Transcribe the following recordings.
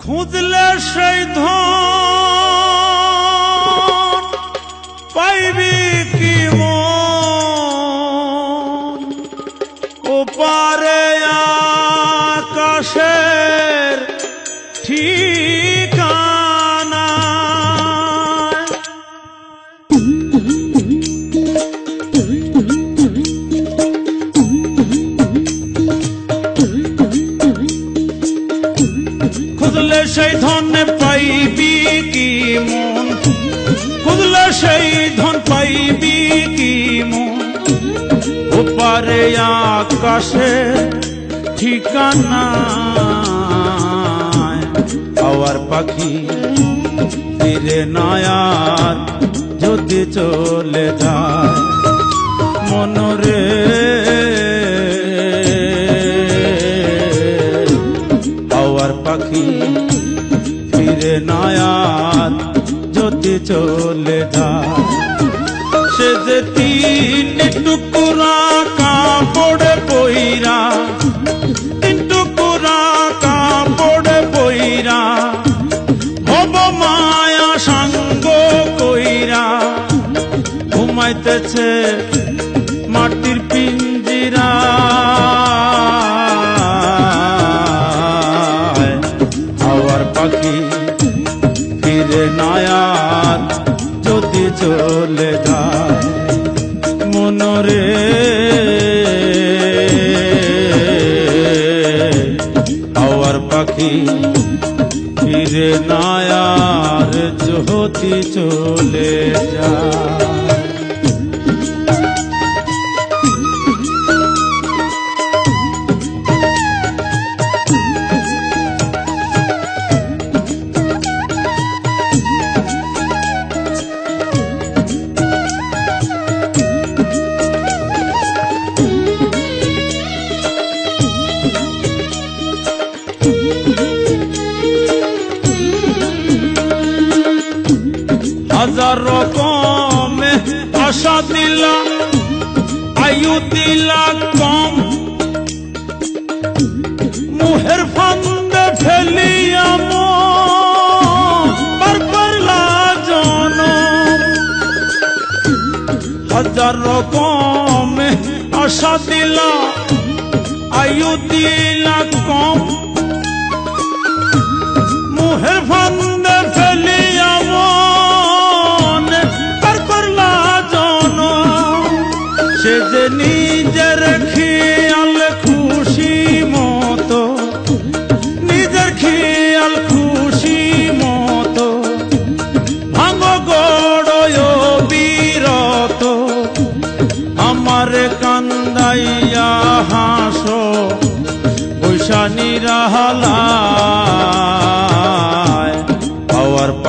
খুঁজলে সেই ধন পাইবি কি মন? ওপারে আকাশের ঠিকানা সেই ধন পাইবি কি মন? খুঁজলে সেই ধন পাইবি কি মন? ওপারে আকাশে ঠিকানা আওয়ার পাখি ফিরে নয়ার যদি চলে যায় মনরে নয়ার যদি চলে যায়, সে যে তিন টুকুরা কাপড় বইরা তিন টুকুরা কাপড় বইরা ভব মায়া সাঙ্গ কইরা ঘুমাইতেছে মনরে হাওয়ার পাখি ফিরে নায়ার জ্যোতি চলে যায়। হাজার রকমে আশা দিলা, আয়ু দিলা কম। মুহের ফান্দে ফেলিয়া হাজার রকমে আশা দিলা, আয়ু দিলা কম। মুহের ফান্দে সে যে নিজের খেয়াল খুশি মতো, নিজের খেয়াল খুশি বিরত, আমার কান্দাইয়া হাসো বৈশানী রাহালায়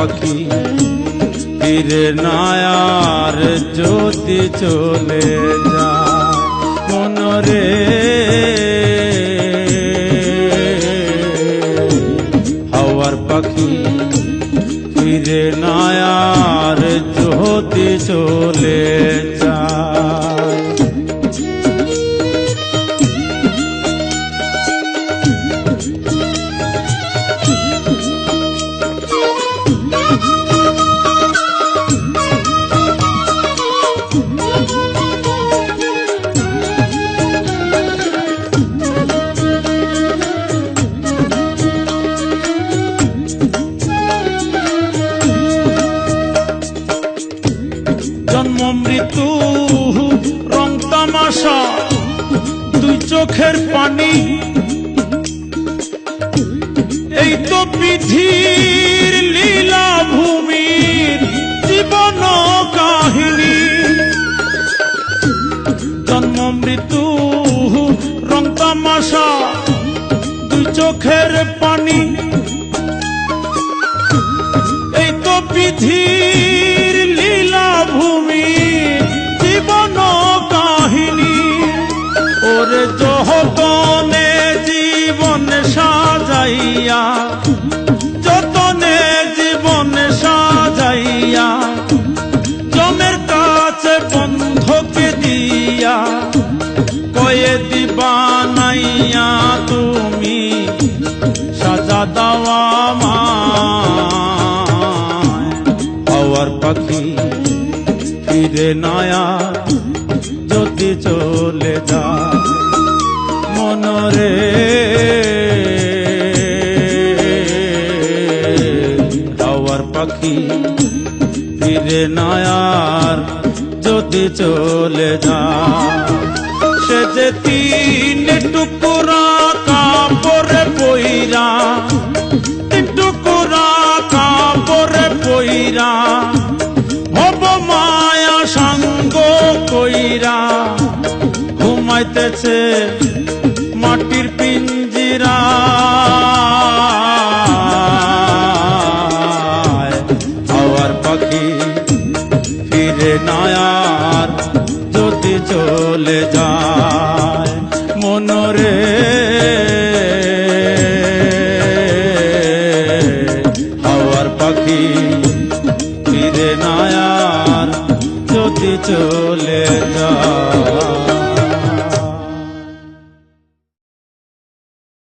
পাখি ফিরে নায়ার যদি চলে যা মনরে চোখের পানি। এই তো বিধির লীলা ভূমির জীবন কাহিনী। জন্ম, মৃত্যু, রং, তামাশা, দুই চোখের পানি। এই তো বিধির পাখি ফিরে নয়ার যদি চলে যা। সে যে তিন টুকুরা কাপড়ে পইরা, তিন টুকুরা কাপড়ে পইরা হব মায়া সাঙ্গ কইরা ঘুমাইতেছে মাটির পিঞ্জিরা। ফিরে নয়ার যদি চলে যায় মনরে। হাওয়ার পাখি ফিরে নয়ার যদি চলে যায়।